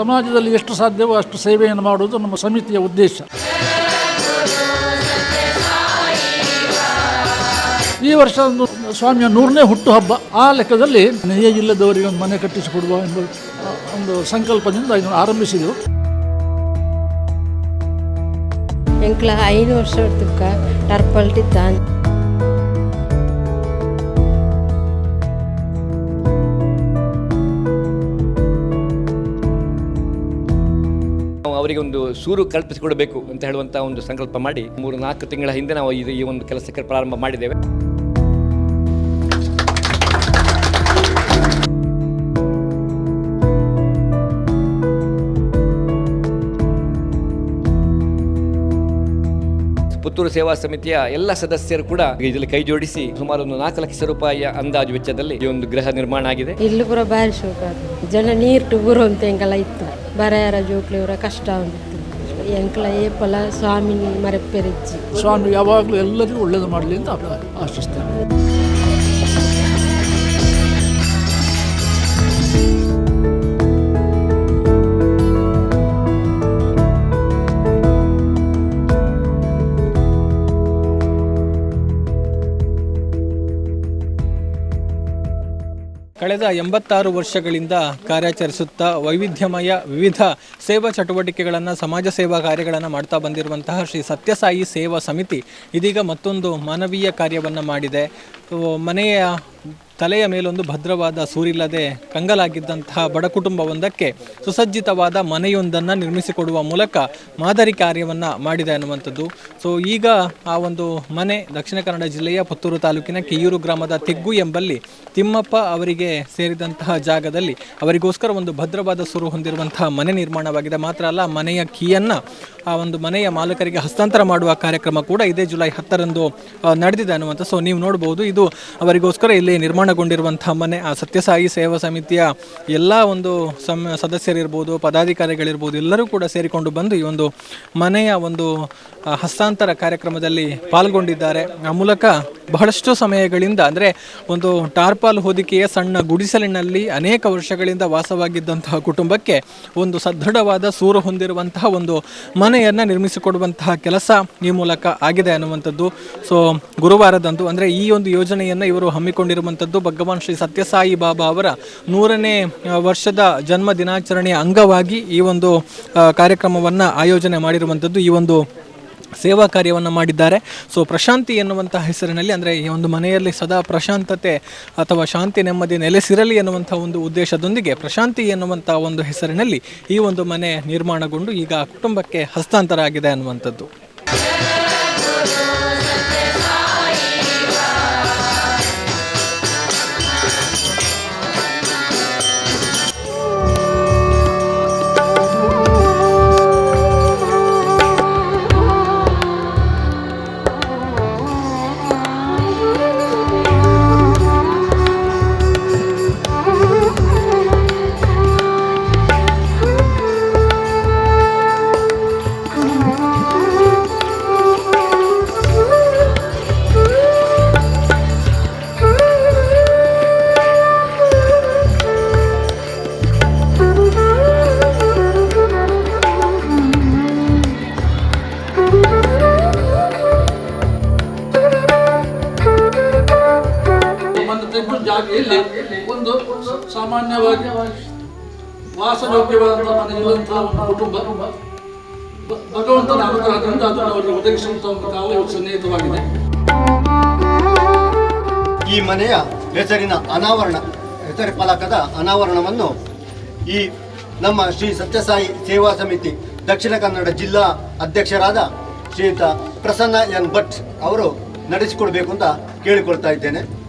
ಸಮಾಜದಲ್ಲಿ ಎಷ್ಟು ಸಾಧ್ಯವೋ ಅಷ್ಟು ಸೇವೆಯನ್ನು ಮಾಡುವುದು ನಮ್ಮ ಸಮಿತಿಯ ಉದ್ದೇಶ. ಈ ವರ್ಷ ಸ್ವಾಮಿಯ ನೂರನೇ ಹುಟ್ಟುಹಬ್ಬ, ಆ ಲೆಕ್ಕದಲ್ಲಿ ಇಲ್ಲದವರಿಗೆ ಒಂದು ಮನೆ ಕಟ್ಟಿಸಿಕೊಡುವ ಎಂಬ ಒಂದು ಸಂಕಲ್ಪದಿಂದ ಇದನ್ನು ಆರಂಭಿಸಿದೆವು. ಎಂಕ್ಲ ಐದು ವರ್ಷ ತುಕ್ಕ ಅವರಿಗೆ ಒಂದು ಸೂರು ಕಲ್ಪಿಸಿಕೊಡಬೇಕು ಅಂತ ಹೇಳುವಂಥ ಒಂದು ಸಂಕಲ್ಪ ಮಾಡಿ ಮೂರು ನಾಲ್ಕು ತಿಂಗಳ ಹಿಂದೆ ನಾವು ಈ ಒಂದು ಕೆಲಸಕ್ಕೆ ಪ್ರಾರಂಭ ಮಾಡಿದ್ದೇವೆ. ಪುತ್ತೂರು ಸೇವಾ ಸಮಿತಿಯ ಎಲ್ಲ ಸದಸ್ಯರು ಕೂಡ ಇದರಲ್ಲಿ ಕೈ ಜೋಡಿಸಿ ಸುಮಾರು ಒಂದು ನಾಲ್ಕು ಲಕ್ಷ ರೂಪಾಯಿಯ ಅಂದಾಜು ವೆಚ್ಚದಲ್ಲಿ ಈ ಒಂದು ಗೃಹ ನಿರ್ಮಾಣ ಆಗಿದೆ. ಇಲ್ಲಿ ಪೂರ ಬಾರಿ ಶೋಕ ಅದು ಜನ ನೀರು ಟುಗುರು ಅಂತ ಎಂಕಲ ಇತ್ತು. ಬರೆಯರ ಜೋಕ್ಲಿ ಇವರ ಕಷ್ಟ ಎಂಕಲ ಎಂಕ್ಲ ಏಪಲ ಸ್ವಾಮಿ ಮರೆಪ್ಪೆರಿಜ್ಜಿ. ಸ್ವಾಮಿ ಯಾವಾಗಲೂ ಎಲ್ಲರಿಗೂ ಒಳ್ಳೇದು ಮಾಡಲಿ ಅಂತ ಆಶಿಸ್ತೇನೆ. ಕಳೆದ ಎಂಬತ್ತಾರು ವರ್ಷಗಳಿಂದ ಕಾರ್ಯಾಚರಿಸುತ್ತಾ ವೈವಿಧ್ಯಮಯ ವಿವಿಧ ಸೇವಾ ಚಟುವಟಿಕೆಗಳನ್ನು, ಸಮಾಜ ಸೇವಾ ಕಾರ್ಯಗಳನ್ನು ಮಾಡ್ತಾ ಬಂದಿರುವಂತಹ ಶ್ರೀ ಸತ್ಯಸಾಯಿ ಸೇವಾ ಸಮಿತಿ ಇದೀಗ ಮತ್ತೊಂದು ಮಾನವೀಯ ಕಾರ್ಯವನ್ನು ಮಾಡಿದೆ. ಮನೆಯ ತಲೆಯ ಮೇಲೊಂದು ಭದ್ರವಾದ ಸೂರಿಲ್ಲದೆ ಕಂಗಲಾಗಿದ್ದಂತಹ ಬಡ ಕುಟುಂಬವೊಂದಕ್ಕೆ ಸುಸಜ್ಜಿತವಾದ ಮನೆಯೊಂದನ್ನು ನಿರ್ಮಿಸಿಕೊಡುವ ಮೂಲಕ ಮಾದರಿ ಕಾರ್ಯವನ್ನು ಮಾಡಿದೆ ಅನ್ನುವಂಥದ್ದು. ಸೊ ಈಗ ಆ ಒಂದು ಮನೆ ದಕ್ಷಿಣ ಕನ್ನಡ ಜಿಲ್ಲೆಯ ಪುತ್ತೂರು ತಾಲೂಕಿನ ಕಿಯೂರು ಗ್ರಾಮದ ತಿಗ್ಗು ಎಂಬಲ್ಲಿ ತಿಮ್ಮಪ್ಪ ಅವರಿಗೆ ಸೇರಿದಂತಹ ಜಾಗದಲ್ಲಿ ಅವರಿಗೋಸ್ಕರ ಒಂದು ಭದ್ರವಾದ ಸೂರು ಹೊಂದಿರುವಂತಹ ಮನೆ ನಿರ್ಮಾಣವಾಗಿದೆ. ಮಾತ್ರ ಅಲ್ಲ, ಮನೆಯ ಕೀಯನ್ನು ಆ ಒಂದು ಮನೆಯ ಮಾಲೀಕರಿಗೆ ಹಸ್ತಾಂತರ ಮಾಡುವ ಕಾರ್ಯಕ್ರಮ ಕೂಡ ಇದೇ ಜುಲೈ ಹತ್ತರಂದು ನಡೆದಿದೆ ಅನ್ನುವಂಥ. ಸೊ ನೀವು ನೋಡಬಹುದು ಇದು ಅವರಿಗೋಸ್ಕರ ಇಲ್ಲಿ ನಿರ್ಮಾಣಗೊಂಡಿರುವಂತಹ ಮನೆ, ಆ ಸತ್ಯಸಾಯಿ ಸೇವಾ ಸಮಿತಿಯ ಎಲ್ಲ ಒಂದು ಸಮ್, ಸದಸ್ಯರಿರ್ಬೋದು, ಪದಾಧಿಕಾರಿಗಳಿರ್ಬೋದು, ಎಲ್ಲರೂ ಕೂಡ ಸೇರಿಕೊಂಡು ಬಂದು ಈ ಒಂದು ಮನೆಯ ಒಂದು ಹಸ್ತಾಂತರ ಕಾರ್ಯಕ್ರಮದಲ್ಲಿ ಪಾಲ್ಗೊಂಡಿದ್ದಾರೆ. ಆ ಮೂಲಕ ಬಹಳಷ್ಟು ಸಮಯಗಳಿಂದ, ಅಂದರೆ ಒಂದು ಟಾರ್ಪಾಲ್ ಹೊದಿಕೆಯ ಸಣ್ಣ ಗುಡಿಸಲಿನಲ್ಲಿ ಅನೇಕ ವರ್ಷಗಳಿಂದ ವಾಸವಾಗಿದ್ದಂತಹ ಕುಟುಂಬಕ್ಕೆ ಒಂದು ಸದೃಢವಾದ ಸೂರು ಹೊಂದಿರುವಂತಹ ಒಂದು ಮನೆಯನ್ನು ನಿರ್ಮಿಸಿಕೊಡುವಂತಹ ಕೆಲಸ ಈ ಮೂಲಕ ಆಗಿದೆ ಅನ್ನುವಂಥದ್ದು. ಸೊ ಗುರುವಾರದಂದು, ಅಂದರೆ ಈ ಒಂದು ಯೋಜನೆಯನ್ನು ಇವರು ಹಮ್ಮಿಕೊಂಡಿರುವಂಥದ್ದು ಭಗವಾನ್ ಶ್ರೀ ಸತ್ಯಸಾಯಿ ಬಾಬಾ ಅವರ ನೂರನೇ ವರ್ಷದ ಜನ್ಮ ದಿನಾಚರಣೆಯ ಅಂಗವಾಗಿ ಈ ಒಂದು ಕಾರ್ಯಕ್ರಮವನ್ನು ಆಯೋಜನೆ ಮಾಡಿರುವಂಥದ್ದು ಈ ಒಂದು ಸೇವಾ ಕಾರ್ಯವನ್ನು ಮಾಡಿದ್ದಾರೆ. ಸೊ ಪ್ರಶಾಂತಿ ಎನ್ನುವಂಥ ಹೆಸರಿನಲ್ಲಿ ಅಂದರೆ ಈ ಒಂದು ಮನೆಯಲ್ಲಿ ಸದಾ ಪ್ರಶಾಂತತೆ ಅಥವಾ ಶಾಂತಿ, ನೆಮ್ಮದಿ ನೆಲೆಸಿರಲಿ ಎನ್ನುವಂಥ ಒಂದು ಉದ್ದೇಶದೊಂದಿಗೆ ಪ್ರಶಾಂತಿ ಎನ್ನುವಂಥ ಒಂದು ಹೆಸರಿನಲ್ಲಿ ಈ ಒಂದು ಮನೆ ನಿರ್ಮಾಣಗೊಂಡು ಈಗ ಕುಟುಂಬಕ್ಕೆ ಹಸ್ತಾಂತರ ಆಗಿದೆ ಅನ್ನುವಂಥದ್ದು. ಒಂದು ಸಾಮಾನ್ಯವಾಗಿ ವಾಸಯೋಗ್ಯವಾದಂತಹ ಮನೆ ಇರುವಂತಹ ಒಂದು ಕುಟುಂಬ. ಭಗವಂತನ ಅನುಗ್ರಹದಿಂದ ಅದನ್ನು ಅವರಿಗೆ ಒದಗಿಸುವಂತಹ ಒಂದು ಕಾಲ ಸನ್ನಿಹಿತವಾಗಿದೆ. ಈ ಮನೆಯ ಹೆಸರಿನ ಅನಾವರಣ, ಹೆಸರು ಫಲಕದ ಅನಾವರಣವನ್ನು ಈ ನಮ್ಮ ಶ್ರೀ ಸತ್ಯಸಾಯಿ ಸೇವಾ ಸಮಿತಿ ದಕ್ಷಿಣ ಕನ್ನಡ ಜಿಲ್ಲಾ ಅಧ್ಯಕ್ಷರಾದ ಶ್ರೀಯುತ ಪ್ರಸನ್ನ ಎನ್ ಭಟ್ ಅವರು ನಡೆಸಿಕೊಡ್ಬೇಕು ಅಂತ ಕೇಳಿಕೊಳ್ತಾ ಇದ್ದೇನೆ.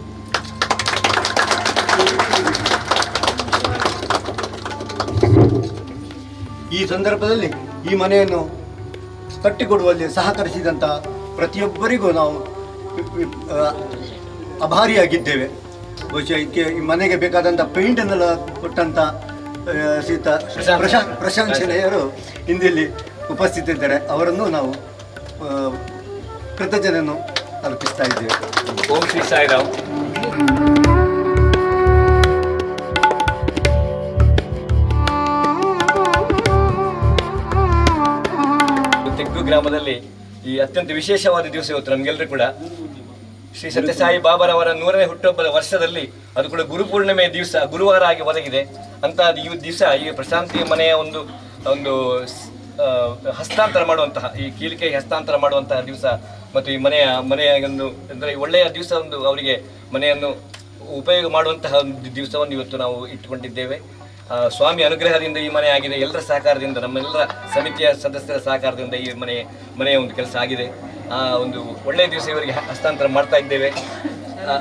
ಈ ಸಂದರ್ಭದಲ್ಲಿ ಈ ಮನೆಯನ್ನು ಕಟ್ಟಿಕೊಡುವಲ್ಲಿ ಸಹಕರಿಸಿದಂಥ ಪ್ರತಿಯೊಬ್ಬರಿಗೂ ನಾವು ಅಭಾರಿಯಾಗಿದ್ದೇವೆ. ಬಹುಶಃ ಇದಕ್ಕೆ ಈ ಮನೆಗೆ ಬೇಕಾದಂಥ ಪೇಂಟನ್ನೆಲ್ಲ ಕೊಟ್ಟಂಥ ಸೀತ ಪ್ರಶಾ ಪ್ರಶಂಸನೆಯರು ಉಪಸ್ಥಿತಿದ್ದಾರೆ ಅವರನ್ನು ನಾವು ಕೃತಜ್ಞತೆಯನ್ನು ಅರ್ಪಿಸ್ತಾ ಇದ್ದೇವೆ. ಓಂ ಶ್ರೀ ಸಾಯಿರಾಮ್. ಗ್ರಾಮದಲ್ಲಿ ಈ ಅತ್ಯಂತ ವಿಶೇಷವಾದ ದಿವಸ ಇವತ್ತು ನಮಗೆಲ್ಲರೂ ಕೂಡ. ಶ್ರೀ ಸತ್ಯಸಾಯಿ ಬಾಬಾರವರ ನೂರನೇ ಹುಟ್ಟುಹಬ್ಬದ ವರ್ಷದಲ್ಲಿ ಅದು ಕೂಡ ಗುರುಪೂರ್ಣಿಮೆ ದಿವಸ, ಗುರುವಾರ ಆಗಿ ಒದಗಿದೆ. ಅಂತ ಈ ದಿವಸ, ಈ ಪ್ರಶಾಂತಿ ಮನೆಯ ಒಂದು ಒಂದು ಹಸ್ತಾಂತರ ಮಾಡುವಂತಹ, ಈ ಕೀಲಿಕೆ ಹಸ್ತಾಂತರ ಮಾಡುವಂತಹ ದಿವಸ ಮತ್ತು ಈ ಮನೆಯ ಮನೆಯ ಒಂದು, ಅಂದರೆ ಒಳ್ಳೆಯ ದಿವಸ ಒಂದು ಅವರಿಗೆ ಮನೆಯನ್ನು ಉಪಯೋಗ ಮಾಡುವಂತಹ ಒಂದು ದಿವಸವನ್ನು ಇವತ್ತು ನಾವು ಇಟ್ಟುಕೊಂಡಿದ್ದೇವೆ. ಸ್ವಾಮಿ ಅನುಗ್ರಹದಿಂದ ಈ ಮನೆ ಆಗಿದೆ. ಎಲ್ಲರ ಸಹಕಾರದಿಂದ, ನಮ್ಮೆಲ್ಲರ ಸಮಿತಿಯ ಸದಸ್ಯರ ಸಹಕಾರದಿಂದ ಈ ಮನೆ, ಮನೆಯ ಒಂದು ಕೆಲಸ ಆಗಿದೆ. ಆ, ಒಂದು ಒಳ್ಳೆಯ ದಿವಸ ಇವರಿಗೆ ಹಸ್ತಾಂತರ ಮಾಡ್ತಾ ಇದ್ದೇವೆ.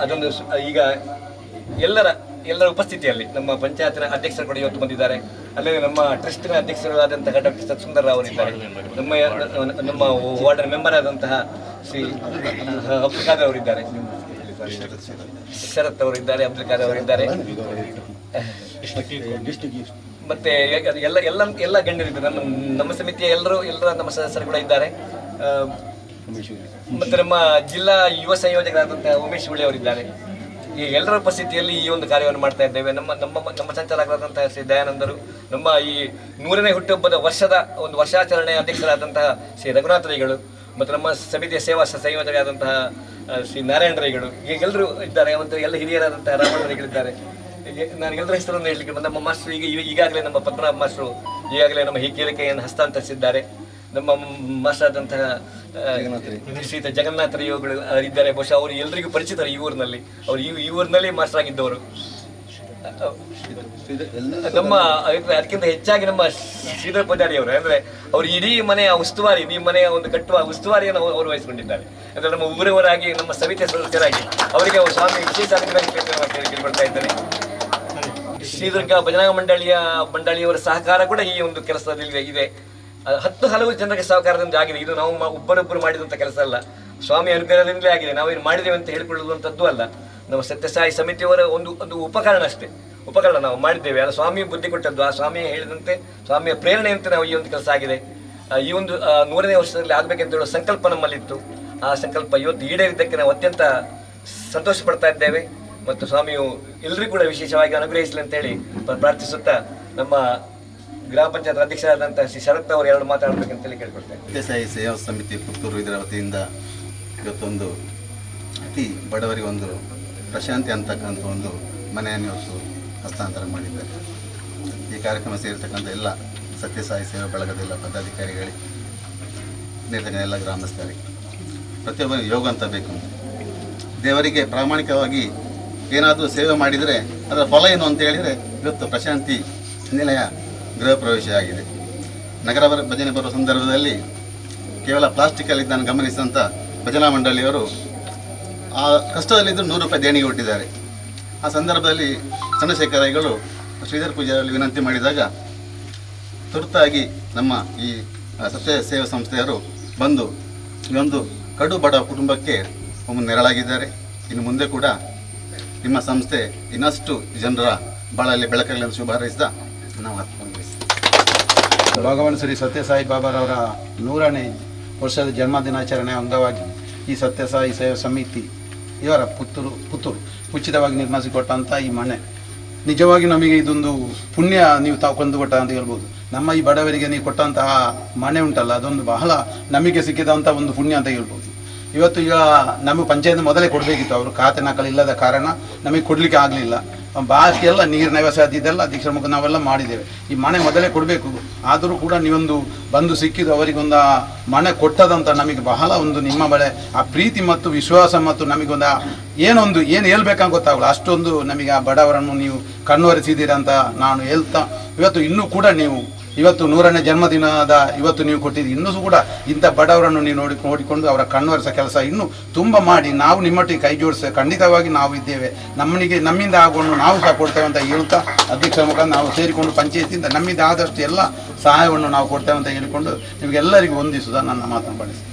ಅದೊಂದು ಈಗ ಎಲ್ಲರ ಎಲ್ಲರ ಉಪಸ್ಥಿತಿಯಲ್ಲಿ ನಮ್ಮ ಪಂಚಾಯತ್ನ ಅಧ್ಯಕ್ಷರು ಕೂಡ ಇವತ್ತು ಬಂದಿದ್ದಾರೆ. ಅಲ್ಲದೆ ನಮ್ಮ ಟ್ರಸ್ಟಿನ ಅಧ್ಯಕ್ಷರು ಆದಂತಹ ಡಾಕ್ಟರ್ ಸತ್ಸುಂದರ್ ರಾವ್ ಅವರಿದ್ದಾರೆ. ನಮ್ಮ ನಮ್ಮ ವಾರ್ಡ್ ಮೆಂಬರ್ ಆದಂತಹ ಶ್ರೀ ಅಬ್ದುಲ್ ಖಾದರ್ ಅವರಿದ್ದಾರೆ. ಶರತ್ ಅವರಿದ್ದಾರೆ, ಅಬ್ದುಲ್ ಖಾದರ್ ಅವರಿದ್ದಾರೆ. ಮತ್ತೆ ಎಲ್ಲ ಎಲ್ಲ ಎಲ್ಲ ಗಣ್ಯರಿದ್ದು ನಮ್ಮ ನಮ್ಮ ಸಮಿತಿಯ ಎಲ್ಲರೂ ಎಲ್ಲರ ನಮ್ಮ ಸದಸ್ಯರು ಕೂಡ ಇದ್ದಾರೆ. ಮತ್ತೆ ನಮ್ಮ ಜಿಲ್ಲಾ ಯುವ ಸಂಯೋಜಕರಾದಂತಹ ಉಮೇಶ್ ಹುಳಿ ಅವರಿದ್ದಾರೆ. ಈ ಎಲ್ಲರ ಉಪಸ್ಥಿತಿಯಲ್ಲಿ ಈ ಒಂದು ಕಾರ್ಯವನ್ನು ಮಾಡ್ತಾ ಇದ್ದೇವೆ. ನಮ್ಮ ನಮ್ಮ ನಮ್ಮ ಸಂಚಾಲಕರಾದಂತಹ ಶ್ರೀ ದಯಾನಂದರು ನಮ್ಮ ಈ ನೂರನೇ ಹುಟ್ಟುಹಬ್ಬದ ವರ್ಷದ ಒಂದು ವರ್ಷಾಚರಣೆ ಅಧ್ಯಕ್ಷರಾದಂತಹ ಶ್ರೀ ರಘುನಾಥ ರೈಗಳು ಮತ್ತು ನಮ್ಮ ಸಮಿತಿಯ ಸೇವಾ ಸಂಯೋಜಕರಾದಂತಹ ಶ್ರೀ ನಾರಾಯಣ ರೈಗಳು ಈಗೆಲ್ಲರೂ ಇದ್ದಾರೆ. ಮತ್ತು ಎಲ್ಲ ಹಿರಿಯರಾದಂತಹ ರಾಮಣ್ಣ ರೈಗಳಿದ್ದಾರೆ. ಹೀಗೆ ನಾನು ಎಲ್ಲರ ಹೆಸರನ್ನು ಹೇಳಲಿಕ್ಕೆ ನಮ್ಮ ಮಾಸ್ಟರ್ ಈಗ ಈಗ- ಈಗಾಗಲೇ ನಮ್ಮ ಪದ್ಮನಾಭ ಮಾಸ್ಟ್ರು ಈಗಾಗಲೇ ನಮ್ಮ ಈ ಕೇಳಿಕೆಯನ್ನು ಹಸ್ತಾಂತರಿಸಿದ್ದಾರೆ. ನಮ್ಮ ಮಾಸ್ಟರ್ ಆದಂತಹ ಶ್ರೀತ ಜಗನ್ನಾಥ ಯೋಗಗಳು ಇದ್ದಾರೆ ಬಹುಶಃ ಅವರು ಎಲ್ಲರಿಗೂ ಪರಿಚಿತರು ಈ ಊರಿನಲ್ಲಿ. ಅವರು ಈ ಈ ಊರಿನಲ್ಲಿ ಮಾಸ್ಟರ್ ಆಗಿದ್ದವರು. ನಮ್ಮ ಅದಕ್ಕಿಂತ ಹೆಚ್ಚಾಗಿ ನಮ್ಮ ಶ್ರೀಧರ ಪೂಜಾರಿ ಅವರು. ಅಂದ್ರೆ ಅವರು ಇಡೀ ಮನೆಯ ಉಸ್ತುವಾರಿ ಈ ಮನೆಯ ಒಂದು ಕಟ್ಟುವ ಉಸ್ತುವಾರಿಯನ್ನು ಅವರು ವಹಿಸಿಕೊಂಡಿದ್ದಾರೆ. ಅಂದ್ರೆ ನಮ್ಮ ಊರವರಾಗಿ ನಮ್ಮ ಸಮಿತಿಯ ಸದಸ್ಯರಾಗಿ ಅವರಿಗೆ ಅವರು ಸ್ವಾಮಿ ವಿಶೇಷ ಅನುಗ್ರಹ ಕೇಳ್ಕೊಳ್ತಾ ಇದ್ದಾರೆ ಶ್ರೀದುರ್ಗ ಭಜನಾ ಮಂಡಳಿಯ ಮಂಡಳಿಯವರ ಸಹಕಾರ ಕೂಡ ಈ ಒಂದು ಕೆಲಸದಲ್ಲಿ ಇದೆ- ಹತ್ತು ಹಲವು ಜನರಿಗೆ ಸಹಕಾರದಿಂದ ಆಗಿದೆ. ಇದು ನಾವು ಒಬ್ಬರೊಬ್ಬರು ಮಾಡಿದಂಥ ಕೆಲಸ ಅಲ್ಲ. ಸ್ವಾಮಿ ಅನುಗ್ರಹದಿಂದಲೇ ಆಗಿದೆ. ನಾವೇನು ಮಾಡಿದ್ದೇವೆ ಅಂತ ಹೇಳಿಕೊಳ್ಳುವಂಥದ್ದು ಅಲ್ಲ. ನಮ್ಮ ಸತ್ಯಸಾಯಿ ಸಮಿತಿಯವರ ಒಂದು ಒಂದು ಉಪಕರಣ ಅಷ್ಟೇ. ಉಪಕರಣ ನಾವು ಮಾಡಿದ್ದೇವೆ. ಅಲ್ಲ ಸ್ವಾಮಿ ಬುದ್ಧಿ ಕೊಟ್ಟದ್ದು. ಆ ಸ್ವಾಮಿ ಹೇಳಿದಂತೆ, ಸ್ವಾಮಿಯ ಪ್ರೇರಣೆಯಂತೆ ನಾವು ಈ ಒಂದು ಕೆಲಸ ಆಗಿದೆ. ಈ ಒಂದು ನೂರನೇ ವರ್ಷದಲ್ಲಿ ಆಗಬೇಕಂತ ಹೇಳುವ ಸಂಕಲ್ಪ ನಮ್ಮಲ್ಲಿತ್ತು. ಆ ಸಂಕಲ್ಪ ಇವತ್ತು ಈಡೇರಿದ್ದಕ್ಕೆ ನಾವು ಅತ್ಯಂತ ಸಂತೋಷ ಪಡ್ತಾ ಇದ್ದೇವೆ. ಮತ್ತು ಸ್ವಾಮಿಯು ಎಲ್ಲರಿಗೂ ಕೂಡ ವಿಶೇಷವಾಗಿ ಅನುಗ್ರಹಿಸಲಿ ಅಂತೇಳಿ ಪ್ರ- ಪ್ರಾರ್ಥಿಸುತ್ತಾ ನಮ್ಮ ಗ್ರಾಮ ಪಂಚಾಯತ್ ಅಧ್ಯಕ್ಷರಾದಂತಹ ಶ್ರೀ ಶರತ್ ಅವರು ಎರಡು ಮಾತಾಡಬೇಕಂತೇಳಿ ಕೇಳ್ಕೊಳ್ತೇನೆ. ಸತ್ಯಸಾಯಿ ಸೇವಾ ಸಮಿತಿ ಪುತ್ತೂರು ಇದರ ವತಿಯಿಂದ ಇವತ್ತೊಂದು ಅತಿ ಬಡವರಿಗೆ ಒಂದು ಪ್ರಶಾಂತಿ ಅಂತಕ್ಕಂಥ ಒಂದು ಮನೆಯನ್ನು ಇವತ್ತು ಹಸ್ತಾಂತರ ಮಾಡಿದ್ದಾರೆ. ಈ ಕಾರ್ಯಕ್ರಮ ಸೇರಿರ್ತಕ್ಕಂಥ ಎಲ್ಲ ಸತ್ಯಸಾಯಿ ಸೇವಾ ಬಳಗದ ಎಲ್ಲ ಪದಾಧಿಕಾರಿಗಳಿಗೆ ನೀರ್ತಕ್ಕಂಥ ಎಲ್ಲ ಗ್ರಾಮಸ್ಥರಿಗೆ ಪ್ರತಿಯೊಬ್ಬರಿಗೆ ಯೋಗ ಅಂತ ಬೇಕು. ದೇವರಿಗೆ ಪ್ರಾಮಾಣಿಕವಾಗಿ ಏನಾದರೂ ಸೇವೆ ಮಾಡಿದರೆ ಅದರ ಫಲ ಏನು ಅಂತ ಹೇಳಿದರೆ ಇವತ್ತು ಪ್ರಶಾಂತಿ ನಿಲಯ ಗೃಹ ಪ್ರವೇಶ ಆಗಿದೆ. ನಗರ ಭಜನೆ ಬರುವ ಸಂದರ್ಭದಲ್ಲಿ ಕೇವಲ ಪ್ಲಾಸ್ಟಿಕಲ್ಲಿ ನಾನು ಗಮನಿಸಿದಂಥ ಭಜನಾ ಮಂಡಳಿಯವರು ಆ ಕಷ್ಟದಲ್ಲಿದ್ದರೂ ನೂರು ರೂಪಾಯಿ ದೇಣಿಗೆ ಕೊಟ್ಟಿದ್ದಾರೆ ಆ ಸಂದರ್ಭದಲ್ಲಿ ಚಂದ್ರಶೇಖರಗಳು ಶ್ರೀಧರ್ ಪೂಜಾರಲ್ಲಿ ವಿನಂತಿ ಮಾಡಿದಾಗ ತುರ್ತಾಗಿ ನಮ್ಮ ಈ ಸತ್ಯ ಸೇವಾ ಸಂಸ್ಥೆಯವರು ಬಂದು ಈ ಒಂದು ಕಡು ಬಡ ಕುಟುಂಬಕ್ಕೆ ನೆರಳಾಗಿದ್ದಾರೆ. ಇನ್ನು ಮುಂದೆ ಕೂಡ ನಿಮ್ಮ ಸಂಸ್ಥೆ ಇನ್ನಷ್ಟು ಜನರ ಬಾಳಲ್ಲಿ ಬೆಳಕಲ್ಲಿ ಶುಭ ಹಾರೈಸಿದ ನಾವು ಭಗವಾನ್ ಶ್ರೀ ಸತ್ಯಸಾಯಿ ಬಾಬಾರವರ ನೂರನೇ ವರ್ಷದ ಜನ್ಮದಿನಾಚರಣೆ ಅಂಗವಾಗಿ ಈ ಸತ್ಯಸಾಯಿ ಸೇವಾ ಸಮಿತಿ ಇವರ ಪುತ್ತೂರು ಪುತ್ತೂರು ಉಚಿತವಾಗಿ ನಿರ್ಮಿಸಿಕೊಟ್ಟಂಥ ಈ ಮನೆ. ನಿಜವಾಗಿ ನಮಗೆ ಇದೊಂದು ಪುಣ್ಯ ನೀವು ತಾವು ಕೊಂದುಕೊಟ್ಟ ಅಂತ ಹೇಳ್ಬೋದು. ನಮ್ಮ ಈ ಬಡವರಿಗೆ ನೀವು ಕೊಟ್ಟಂತಹ ಮನೆ ಉಂಟಲ್ಲ, ಅದೊಂದು ಬಹಳ ನಮಗೆ ಸಿಕ್ಕಿದಂಥ ಒಂದು ಪುಣ್ಯ ಅಂತ ಹೇಳ್ಬೋದು. ಇವತ್ತು ಈಗ ನಮ್ಮ ಪಂಚಾಯತ್ ಮೊದಲೇ ಕೊಡಬೇಕಿತ್ತು. ಅವರು ಖಾತೆ ನಕಲು ಇಲ್ಲದ ಕಾರಣ ನಮಗೆ ಕೊಡಲಿಕ್ಕೆ ಆಗಲಿಲ್ಲ. ಬಾಕಿ ಎಲ್ಲ ನೀರಿನ ವ್ಯವಸ್ಥೆ ಇದೆಲ್ಲ ಅಧ್ಯಕ್ಷರ ಮುಖ ನಾವೆಲ್ಲ ಮಾಡಿದ್ದೇವೆ. ಈ ಮನೆ ಮೊದಲೇ ಕೊಡಬೇಕು. ಆದರೂ ಕೂಡ ನೀವೊಂದು ಬಂದು ಸಿಕ್ಕಿದ್ದು ಅವರಿಗೊಂದು ಮನೆ ಕೊಟ್ಟದಂತ ನಮಗೆ ಬಹಳ ಒಂದು ನಿಮ್ಮ ಬಳೆ ಆ ಪ್ರೀತಿ ಮತ್ತು ವಿಶ್ವಾಸ ಮತ್ತು ನಮಗೊಂದು ಏನೊಂದು, ಏನು ಹೇಳ್ಬೇಕಂತ ಗೊತ್ತಾಗಲ್ಲ. ಅಷ್ಟೊಂದು ನಮಗೆ ಆ ಬಡವರನ್ನು ನೀವು ಕಣ್ಣುವರಿಸಿದ್ದೀರಂತ ನಾನು ಹೇಳ್ತಾ, ಇವತ್ತು ಇನ್ನೂ ಕೂಡ ನೀವು ಇವತ್ತು ನೂರನೇ ಜನ್ಮದಿನದ ಇವತ್ತು ನೀವು ಕೊಟ್ಟಿದ್ದು ಇನ್ನೂ ಕೂಡ ಇಂಥ ಬಡವರನ್ನು ನೀವು ನೋಡಿ ನೋಡಿಕೊಂಡು ಅವರ ಕಣ್ವರಿಸೋ ಕೆಲಸ ಇನ್ನೂ ತುಂಬ ಮಾಡಿ ನಾವು ನಿಮ್ಮೊಟ್ಟಿಗೆ ಕೈ ಜೋಡಿಸ ಖಂಡಿತವಾಗಿ ನಾವು ಇದ್ದೇವೆ. ನಮ್ಮನಿಗೆ ನಮ್ಮಿಂದ ಆಗೋಣ ನಾವು ಸಹ ಕೊಡ್ತೇವೆ ಅಂತ ಹೇಳ್ತಾ ಅಧ್ಯಕ್ಷರ ಮುಖ ನಾವು ಸೇರಿಕೊಂಡು ಪಂಚಾಯತಿಯಿಂದ ನಮ್ಮಿಂದ ಆದಷ್ಟು ಎಲ್ಲ ಸಹಾಯವನ್ನು ನಾವು ಕೊಡ್ತೇವೆ ಅಂತ ಹೇಳಿಕೊಂಡು ನಿಮಗೆಲ್ಲರಿಗೂ ಹೊಂದಿಸುವುದ ನನ್ನ ಮಾತನ್ನು ಬಳಸಿ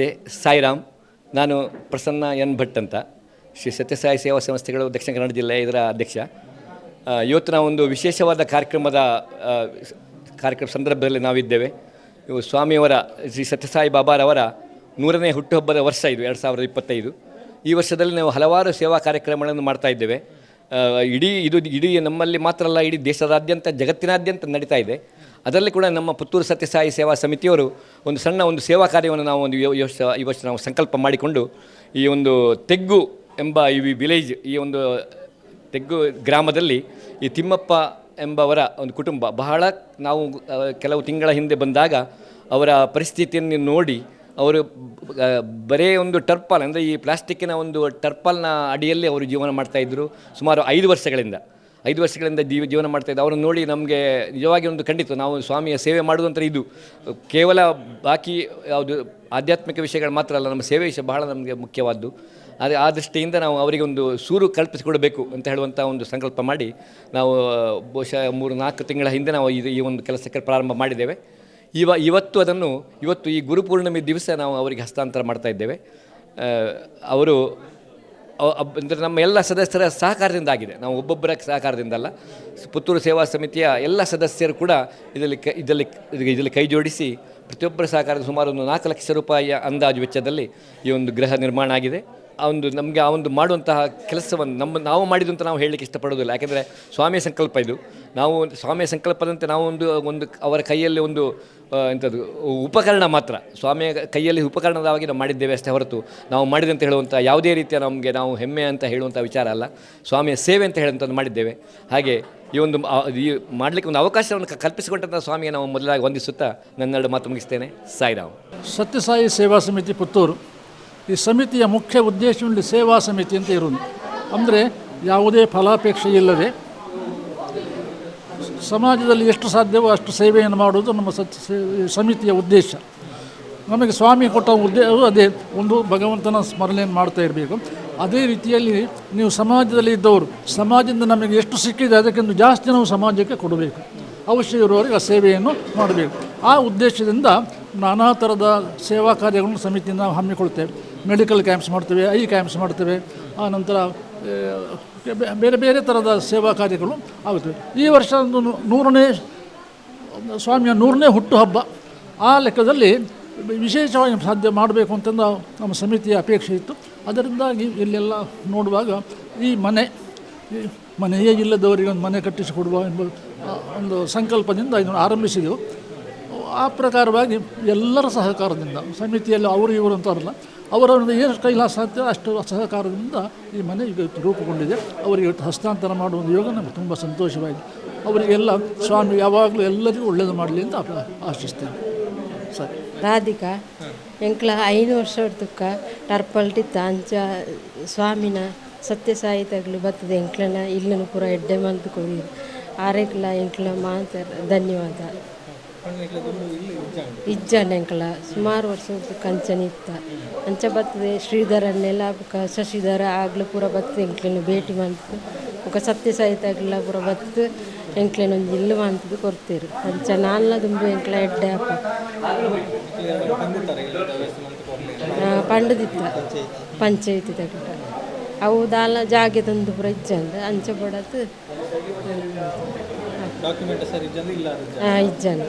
ನಮಸ್ತೆ, ಸಾಯಿರಾಮ್. ನಾನು ಪ್ರಸನ್ನ ಎನ್ ಭಟ್ ಅಂತ. ಶ್ರೀ ಸತ್ಯಸಾಯಿ ಸೇವಾ ಸಂಸ್ಥೆಗಳು ದಕ್ಷಿಣ ಕನ್ನಡ ಜಿಲ್ಲೆ ಇದರ ಅಧ್ಯಕ್ಷ. ಇವತ್ತು ನಾವು ಒಂದು ವಿಶೇಷವಾದ ಕಾರ್ಯಕ್ರಮದ ಕಾರ್ಯಕ್ರಮ ಸಂದರ್ಭದಲ್ಲಿ ನಾವಿದ್ದೇವೆ. ಇವು ಸ್ವಾಮಿಯವರ, ಶ್ರೀ ಸತ್ಯಸಾಯಿ ಬಾಬಾರವರ ನೂರನೇ ಹುಟ್ಟುಹಬ್ಬದ ವರ್ಷ ಇದು, ಎರಡು ಸಾವಿರದ ಇಪ್ಪತ್ತೈದು. ಈ ವರ್ಷದಲ್ಲಿ ನಾವು ಹಲವಾರು ಸೇವಾ ಕಾರ್ಯಕ್ರಮಗಳನ್ನು ಮಾಡ್ತಾ ಇದ್ದೇವೆ. ಇಡೀ ಇದು ಇಡೀ ನಮ್ಮಲ್ಲಿ ಮಾತ್ರ ಅಲ್ಲ, ಇಡೀ ದೇಶದಾದ್ಯಂತ, ಜಗತ್ತಿನಾದ್ಯಂತ ನಡೀತಾ ಇದೆ. ಅದರಲ್ಲಿ ಕೂಡ ನಮ್ಮ ಪುತ್ತೂರು ಸತ್ಯಸಾಯಿ ಸೇವಾ ಸಮಿತಿಯವರು ಒಂದು ಸಣ್ಣ ಒಂದು ಸೇವಾ ಕಾರ್ಯವನ್ನು ನಾವು ಒಂದು ವರ್ಷ ಈ ವರ್ಷ ನಾವು ಸಂಕಲ್ಪ ಮಾಡಿಕೊಂಡು ಈ ಒಂದು ತೆಗ್ಗು ಎಂಬ ಈ ವಿಲೇಜ್ ಈ ಒಂದು ತೆಗ್ಗು ಗ್ರಾಮದಲ್ಲಿ ಈ ತಿಮ್ಮಪ್ಪ ಎಂಬವರ ಒಂದು ಕುಟುಂಬ ಬಹಳ ನಾವು ಕೆಲವು ತಿಂಗಳ ಹಿಂದೆ ಬಂದಾಗ ಅವರ ಪರಿಸ್ಥಿತಿಯನ್ನು ನೋಡಿ ಅವರು ಬರೇ ಒಂದು ಟರ್ಪಲ್, ಅಂದರೆ ಈ ಪ್ಲಾಸ್ಟಿಕ್ಕಿನ ಒಂದು ಟರ್ಪಲ್ನ ಅಡಿಯಲ್ಲಿ ಅವರು ಜೀವನ ಮಾಡ್ತಾಯಿದ್ರು ಸುಮಾರು ಐದು ವರ್ಷಗಳಿಂದ. ಐದು ವರ್ಷಗಳಿಂದ ಜೀವ, ಜೀವನ ಮಾಡ್ತಾಯಿದ್ದೆ ಅವರನ್ನು ನೋಡಿ ನಮಗೆ ನಿಜವಾಗಿ ಒಂದು ಖಂಡಿತ, ನಾವು ಸ್ವಾಮಿಯ ಸೇವೆ ಮಾಡುವಂಥ ಇದು, ಕೇವಲ ಬಾಕಿ ಯಾವುದು ಆಧ್ಯಾತ್ಮಿಕ ವಿಷಯಗಳು ಮಾತ್ರ ಅಲ್ಲ, ನಮ್ಮ ಸೇವೆ ವಿಷಯ ಬಹಳ ನಮಗೆ ಮುಖ್ಯವಾದ್ದು. ಆದರೆ ಆ ದೃಷ್ಟಿಯಿಂದ ನಾವು ಅವರಿಗೆ ಒಂದು ಸೂರು ಕಲ್ಪಿಸಿಕೊಡಬೇಕು ಅಂತ ಹೇಳುವಂಥ ಒಂದು ಸಂಕಲ್ಪ ಮಾಡಿ ನಾವು, ಬಹುಶಃ ಮೂರು ನಾಲ್ಕು ತಿಂಗಳ ಹಿಂದೆ ನಾವು ಇದು ಈ ಒಂದು ಕೆಲಸಕ್ಕೆ ಪ್ರಾರಂಭ ಮಾಡಿದ್ದೇವೆ. ಇವ ಇವತ್ತು ಅದನ್ನು ಇವತ್ತು ಈ ಗುರುಪೂರ್ಣಿಮೆ ದಿವಸ ನಾವು ಅವರಿಗೆ ಹಸ್ತಾಂತರ ಮಾಡ್ತಾ ಇದ್ದೇವೆ. ಅವರು ಅಂದರೆ ನಮ್ಮ ಎಲ್ಲ ಸದಸ್ಯರ ಸಹಕಾರದಿಂದ ಆಗಿದೆ ನಾವು ಒಬ್ಬೊಬ್ಬರ ಸಹಕಾರದಿಂದ ಅಲ್ಲ ಪುತ್ತೂರು ಸೇವಾ ಸಮಿತಿಯ ಎಲ್ಲ ಸದಸ್ಯರು ಕೂಡ ಇದರಲ್ಲಿ ಕ, ಇದರಲ್ಲಿ ಇದರಲ್ಲಿ ಕೈ ಜೋಡಿಸಿ ಪ್ರತಿಯೊಬ್ಬರ ಸಹಕಾರದ ಸುಮಾರು ಒಂದು ನಾಲ್ಕು ಲಕ್ಷ ರೂಪಾಯಿಯ ಅಂದಾಜು ವೆಚ್ಚದಲ್ಲಿ ಈ ಒಂದು ಗೃಹ ನಿರ್ಮಾಣ ಆಗಿದೆ. ಆ ಒಂದು ನಮಗೆ ಆ ಒಂದು ಮಾಡುವಂತಹ ಕೆಲಸವನ್ನು ನಮ್ಮ, ನಾವು ಮಾಡಿದಂತ ನಾವು ಹೇಳಲಿಕ್ಕೆ ಇಷ್ಟಪಡೋದಿಲ್ಲ ಯಾಕೆಂದರೆ ಸ್ವಾಮಿಯ ಸಂಕಲ್ಪ ಇದು. ನಾವು ಸ್ವಾಮಿಯ ಸಂಕಲ್ಪದಂತೆ ನಾವು ಒಂದು ಒಂದು ಅವರ ಕೈಯಲ್ಲಿ ಒಂದು ಆ, ಎಂಥದ್ದು ಉಪಕರಣ ಮಾತ್ರ. ಸ್ವಾಮಿಯ ಕೈಯಲ್ಲಿ ಉಪಕರಣದವಾಗಿ ನಾವು ಮಾಡಿದ್ದೇವೆ ಅಷ್ಟೇ ಹೊರತು ನಾವು ಮಾಡಿದಂತ ಹೇಳುವಂಥ ಯಾವುದೇ ರೀತಿಯ ನಮಗೆ ನಾವು ಹೆಮ್ಮೆ ಅಂತ ಹೇಳುವಂಥ ವಿಚಾರ ಅಲ್ಲ. ಸ್ವಾಮಿಯ ಸೇವೆ ಅಂತ ಹೇಳುವಂಥದ್ದು ಮಾಡಿದ್ದೇವೆ. ಹಾಗೆ ಈ ಒಂದು ಈ ಮಾಡಲಿಕ್ಕೆ ಒಂದು ಅವಕಾಶವನ್ನು ಕಲ್ಪಿಸಿಕೊಟ್ಟಂಥ ಸ್ವಾಮಿಗೆ ನಾವು ಮೊದಲಾಗಿ ವಂದಿಸುತ್ತಾ ನನ್ನೆರಡು ಮಾತು ಮುಗಿಸ್ತೇನೆ. ಸಾಯಿರಾಮ್. ಸತ್ಯಸಾಯಿ ಸೇವಾ ಸಮಿತಿ ಪುತ್ತೂರು. ಈ ಸಮಿತಿಯ ಮುಖ್ಯ ಉದ್ದೇಶದಲ್ಲಿ ಸೇವಾ ಸಮಿತಿ ಅಂತ ಇರೋದು ಅಂದರೆ ಯಾವುದೇ ಫಲಾಪೇಕ್ಷೆ ಇಲ್ಲದೆ ಸಮಾಜದಲ್ಲಿ ಎಷ್ಟು ಸಾಧ್ಯವೋ ಅಷ್ಟು ಸೇವೆಯನ್ನು ಮಾಡುವುದು ನಮ್ಮ ಸತ್ ಸಮಿತಿಯ ಉದ್ದೇಶ. ನಮಗೆ ಸ್ವಾಮಿ ಕೊಟ್ಟ ಉದ್ದೇಶ ಅದೇ ಒಂದು ಭಗವಂತನ ಸ್ಮರಣೆಯನ್ನು ಮಾಡ್ತಾ ಇರಬೇಕು. ಅದೇ ರೀತಿಯಲ್ಲಿ ನೀವು ಸಮಾಜದಲ್ಲಿ ಇದ್ದವರು, ಸಮಾಜದಿಂದ ನಮಗೆ ಎಷ್ಟು ಸಿಕ್ಕಿದೆ ಅದಕ್ಕಿಂತ ಜಾಸ್ತಿ ನಾವು ಸಮಾಜಕ್ಕೆ ಕೊಡಬೇಕು. ಅವಶ್ಯ ಇರುವವರಿಗೆ ಆ ಸೇವೆಯನ್ನು ಮಾಡಬೇಕು. ಆ ಉದ್ದೇಶದಿಂದ ನಾನಾ ಥರದ ಸೇವಾ ಕಾರ್ಯಗಳನ್ನು ಸಮಿತಿಯಿಂದ ನಾವು ಹಮ್ಮಿಕೊಳ್ತೇವೆ. ಮೆಡಿಕಲ್ ಕ್ಯಾಂಪ್ಸ್ ಮಾಡ್ತೇವೆ, ಐ ಕ್ಯಾಂಪ್ಸ್ ಮಾಡ್ತೇವೆ, ಆ ನಂತರ ಬೇರೆ ಬೇರೆ ಥರದ ಸೇವಾ ಕಾರ್ಯಗಳು ಆಗುತ್ತವೆ. ಈ ವರ್ಷ ಒಂದು ನೂರನೇ, ಸ್ವಾಮಿಯ ನೂರನೇ ಹುಟ್ಟುಹಬ್ಬ. ಆ ಲೆಕ್ಕದಲ್ಲಿ ವಿಶೇಷವಾಗಿ ಸಾಧ್ಯ ಮಾಡಬೇಕು ಅಂತಂದು ನಮ್ಮ ಸಮಿತಿಯ ಅಪೇಕ್ಷೆ ಇತ್ತು. ಅದರಿಂದಾಗಿ ಇಲ್ಲೆಲ್ಲ ನೋಡುವಾಗ ಈ ಮನೆ, ಈ ಮನೆಯೇ ಇಲ್ಲದವರಿಗೆ ಒಂದು ಮನೆ ಕಟ್ಟಿಸಿಕೊಡುವ ಎಂಬ ಒಂದು ಸಂಕಲ್ಪದಿಂದ ಇದನ್ನು ಆರಂಭಿಸಿದೆವು. ಆ ಪ್ರಕಾರವಾಗಿ ಎಲ್ಲರ ಸಹಕಾರದಿಂದ, ಸಮಿತಿಯಲ್ಲಿ ಅವರು ಇವರು ಅಂತಾರಲ್ಲ ಅವರ ಒಂದು ಏನು ಕೈಲಾಸ ಸಾಧ್ಯ, ಅಷ್ಟು ಸಹಕಾರದಿಂದ ಈ ಮನೆ ಈಗ ರೂಪುಗೊಂಡಿದೆ. ಅವರಿಗೆ ಹಸ್ತಾಂತರ ಮಾಡುವ ಯೋಗ ನಮಗೆ ತುಂಬ ಸಂತೋಷವಾಗಿದೆ. ಅವರಿಗೆಲ್ಲ ಸ್ವಾಮಿ ಯಾವಾಗಲೂ ಎಲ್ಲರಿಗೂ ಒಳ್ಳೆಯದು ಮಾಡಲಿ ಅಂತ ಆಶಿಸ್ತೇನೆ. ಸರಿ. ರಾಧಿಕಾ, ಎಂಕ್ಲ ಐದು ವರ್ಷ ಹೊಡ್ತಕ್ಕ ಟರ್ಪಲ್ಟಿ ತಾಂಚ ಸ್ವಾಮಿನ ಸತ್ಯ ಸಾಹಿತ್ಯಗಳು ಬರ್ತದೆ ಎಂಕ್ಲನ, ಇಲ್ಲನು ಪೂರ ಎಡ್ಡೆ ಮಂತ್ ಕೊಡಿ. ಆರೆಕ್ಲ ಎಂಕ್ಲ ಮಾತಾಡ ಧನ್ಯವಾದ. ಇಜ್ಜಂಡ್ ಎಂಕ್ಲ ಸುಮಾರು ವರ್ಷ ಕಂಚನ ಇತ್ತ. ಅಂಚ ಬರ್ತದೆ ಶ್ರೀಧರನ್ನೆಲ್ಲ ಶಶಿಧರ ಆಗ್ಲೂ ಪೂರ ಬರ್ತದೆ ಎಂಕ್ಲೇನು ಭೇಟಿ ಮಂತ್ ಬೊಕ ಸತ್ಯಸಾಯಿ ಆಗ್ಲಿಲ್ಲ ಪೂರ ಬತ್ತ ಎಂಕ್ಲೇನು ಒಂದು ಇಲ್ಲು ಮಂತದ್ದು ಕೊಡ್ತೀರಿ. ಅಂಚ ನಾಲ್ನ ತುಂಬ ಎಂಕ್ಲ ಎಡ್ಡೆ ಅಪ್ಪ ಪಂಡದಿತ್ತ. ಪಂಚಾಯತಿ ತಗೊಂಡ ಅವು ದಾಲ ಜಾಗೆ ತಂದು ಪೂರ ಇಜ್ಜಂದ ಅಂಚ ಬಡತ್ ಡಾಕ್ಯುಮೆಂಟ್ ಸರ್ ಇದ್ದಂದ್ರೆ ಇಲ್ಲ ಅದು ಹಾಂ ಇಜ್ಜಂದ.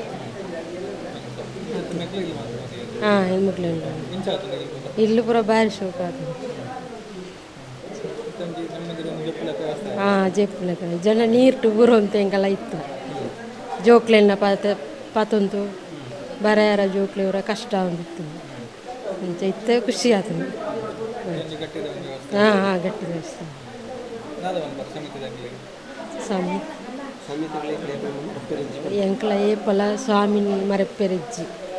ಹಾಂ ಹೆಣ್ಮಕ್ಳು ಇಲ್ಲು ಪೂರ ಭಾರಿ ಶೋಕ ಅದು ಹಾಂ ಜೆಪ್ಪುಲಕ ಜನ ನೀರು ಟುಗುರು ಅಂತ ಹೆಂಗೆಲ್ಲ ಇತ್ತು ಜೋಕ್ಲೆನ್ನ ಪಾತ ಪಾತೊಂದು ಬರೆಯರ ಜೋಕ್ಲೆ ಇವರ ಕಷ್ಟ ಒಂದಿತ್ತು ಅಂಚೆ ಇತ್ತ ಖುಷಿ ಆತು ಹಾಂ ಹಾಂ ಗಟ್ಟಿ ದೇವಸ್ಥಾನ ಸ್ವಾಮಿ ಎಂಕ್ಲ ಏಪಲ ಸ್ವಾಮಿ ಮರೆಪ್ಪೆರೆಜ್ಜಿ ಅಂತ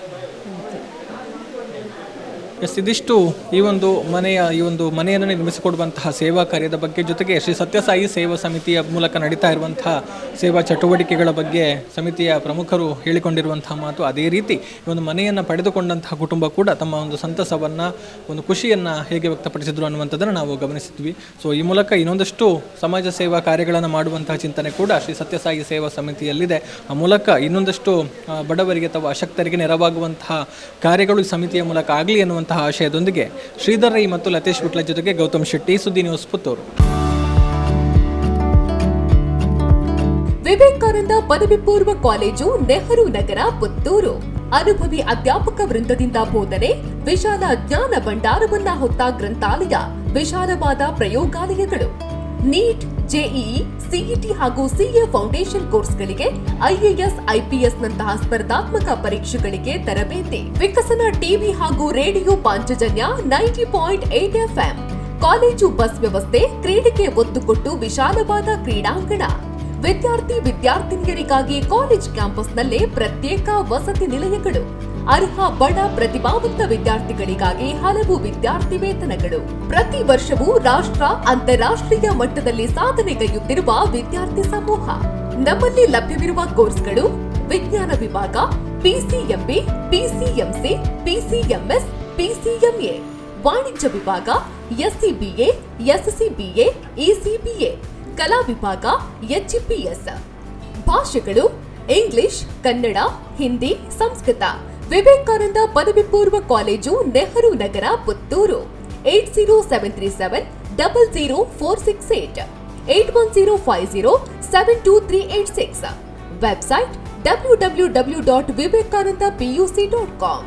ಎಸ್ ಇದಿಷ್ಟು ಈ ಒಂದು ಮನೆಯ, ಈ ಒಂದು ಮನೆಯನ್ನು ನಿರ್ಮಿಸಿಕೊಡುವಂತಹ ಸೇವಾ ಕಾರ್ಯದ ಬಗ್ಗೆ ಜೊತೆಗೆ ಶ್ರೀ ಸತ್ಯಸಾಯಿ ಸೇವಾ ಸಮಿತಿಯ ಮೂಲಕ ನಡೀತಾ ಇರುವಂತಹ ಸೇವಾ ಚಟುವಟಿಕೆಗಳ ಬಗ್ಗೆ ಸಮಿತಿಯ ಪ್ರಮುಖರು ಹೇಳಿಕೊಂಡಿರುವಂತಹ ಮಾತು ಅದೇ ರೀತಿ ಈ ಒಂದು ಮನೆಯನ್ನು ಪಡೆದುಕೊಂಡಂತಹ ಕುಟುಂಬ ಕೂಡ ತಮ್ಮ ಒಂದು ಸಂತಸವನ್ನು, ಒಂದು ಖುಷಿಯನ್ನು ಹೇಗೆ ವ್ಯಕ್ತಪಡಿಸಿದ್ರು ಅನ್ನುವಂಥದ್ದನ್ನು ನಾವು ಗಮನಿಸಿದ್ವಿ. ಸೊ ಈ ಮೂಲಕ ಇನ್ನೊಂದಷ್ಟು ಸಮಾಜ ಸೇವಾ ಕಾರ್ಯಗಳನ್ನು ಮಾಡುವಂತಹ ಚಿಂತನೆ ಕೂಡ ಶ್ರೀ ಸತ್ಯಸಾಯಿ ಸೇವಾ ಸಮಿತಿಯಲ್ಲಿದೆ. ಆ ಮೂಲಕ ಇನ್ನೊಂದಷ್ಟು ಬಡವರಿಗೆ ಅಥವಾ ಅಶಕ್ತರಿಗೆ ನೆರವಾಗುವಂತಹ ಕಾರ್ಯಗಳು ಸಮಿತಿಯ ಮೂಲಕ ಆಗಲಿ ಎನ್ನುವಂಥ ಎನ್ನುವಂತಹ ಆಶಯದೊಂದಿಗೆ ಶ್ರೀಧರ್ ರೈ ಮತ್ತು ಲತೇಶ್ ಬಿಟ್ಲ ಜೊತೆಗೆ ಗೌತಮ್ ಶೆಟ್ಟಿ ಸುದ್ದಿ ನ್ಯೂಸ್ ಪುತ್ತೂರು. ವಿವೇಕಾನಂದ ಪದವಿ ಪೂರ್ವ ಕಾಲೇಜು ನೆಹರು ನಗರ, ಪುತ್ತೂರು. ಅನುಭವಿ ಅಧ್ಯಾಪಕ ವೃಂದದಿಂದ ಬೋಧನೆ, ವಿಶಾಲ ಜ್ಞಾನ ಭಂಡಾರವನ್ನ ಹೊತ್ತ ಗ್ರಂಥಾಲಯ, ವಿಶಾಲವಾದ ಪ್ರಯೋಗಾಲಯಗಳು. ನೀಟ್ ಜೆಇಇ, ಸಿಇಟಿ ಹಾಗೂ ಸಿಎ ಫೌಂಡೇಶನ್ ಕೋರ್ಸ್ಗಳಿಗೆ ಐಎಎಸ್, ಐಪಿಎಸ್ ನಂತಹ ಸ್ಪರ್ಧಾತ್ಮಕ ಪರೀಕ್ಷೆಗಳಿಗೆ ತರಬೇತಿ. ವಿಕಸನ ಟಿವಿ ಹಾಗೂ radio Panchajanya ninety point eight FM. College bus ವ್ಯವಸ್ಥೆ, ಕ್ರೀಡೆಗೆ ಒತ್ತು ಕೊಟ್ಟು ವಿಶಾಲವಾದ ಕ್ರೀಡಾಂಗಣ. ವಿದ್ಯಾರ್ಥಿ ವಿದ್ಯಾರ್ಥಿನಿಯರಿಗಾಗಿ ಕಾಲೇಜ್ ಕ್ಯಾಂಪಸ್ನಲ್ಲೇ ಪ್ರತ್ಯೇಕ ವಸತಿ ನಿಲಯಗಳು. ಅರ್ಹ ಬಡ ಪ್ರತಿಭಾವಂತ ವಿದ್ಯಾರ್ಥಿಗಳಿಗಾಗಿ ಹಲವು ವಿದ್ಯಾರ್ಥಿ ವೇತನಗಳು. ಪ್ರತಿ ವರ್ಷವೂ ರಾಷ್ಟ್ರ ಅಂತಾರಾಷ್ಟ್ರೀಯ ಮಟ್ಟದಲ್ಲಿ ಸಾಧನೆಗೈಯುತ್ತಿರುವ ವಿದ್ಯಾರ್ಥಿ ಸಮೂಹ. ನಮ್ಮಲ್ಲಿ ಲಭ್ಯವಿರುವ ಕೋರ್ಸ್ಗಳು ವಿಜ್ಞಾನ ವಿಭಾಗ ಪಿಸಿಎಂಬಿ ಪಿಸಿಎಂಸಿ ಪಿಸಿಎಂಎಸ್ ಪಿಸಿಎಂಎ ವಾಣಿಜ್ಯ ವಿಭಾಗ ಎಸ್ಸಿಬಿಎ ಎಸ್ಸಿಬಿಎ ಇಸಿಬಿಎ ಕಲಾ ವಿಭಾಗ ಎಚ್ಇಪಿಎಸ್ ಭಾಷೆಗಳು, ಇಂಗ್ಲಿಷ್, ಕನ್ನಡ, ಹಿಂದಿ, ಸಂಸ್ಕೃತ. ವಿವೇಕಾನಂದ ಪದವಿ ಪೂರ್ವ college Nehru Nagar Puttur eight zero seven three seven double zero four six eight eight one zero five zero seven two three eight six website W W W dot Vivekananda P U C dot com